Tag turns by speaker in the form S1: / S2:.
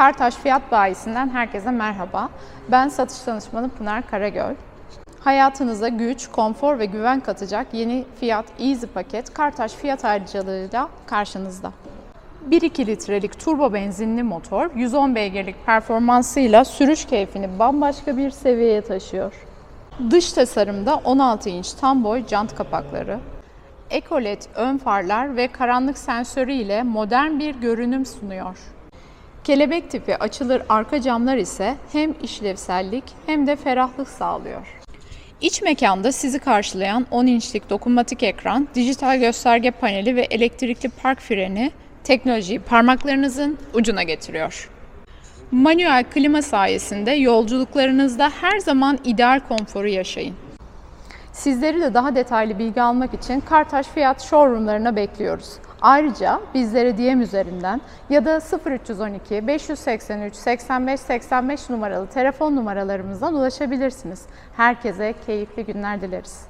S1: Kartaş Fiyat Bayisi'nden herkese merhaba. Ben satış danışmanı Pınar Karagöl. Hayatınıza güç, konfor ve güven katacak yeni Fiyat Easy paket Kartaş fiyat ayrıcalığıyla karşınızda. 1-2 litrelik turbo benzinli motor 110 beygirlik performansıyla sürüş keyfini bambaşka bir seviyeye taşıyor. Dış tasarımda 16 inç tam boy jant kapakları, Ecolet ön farlar ve karanlık sensörü ile modern bir görünüm sunuyor. Kelebek tipi açılır arka camlar ise hem işlevsellik hem de ferahlık sağlıyor. İç mekanda sizi karşılayan 10 inçlik dokunmatik ekran, dijital gösterge paneli ve elektrikli park freni teknolojiyi parmaklarınızın ucuna getiriyor. Manuel klima sayesinde yolculuklarınızda her zaman ideal konforu yaşayın. Sizleri de daha detaylı bilgi almak için Kartaş Fiyat showroomlarına bekliyoruz. Ayrıca bizlere DM üzerinden ya da 0312 583 85 85 numaralı telefon numaralarımızdan ulaşabilirsiniz. Herkese keyifli günler dileriz.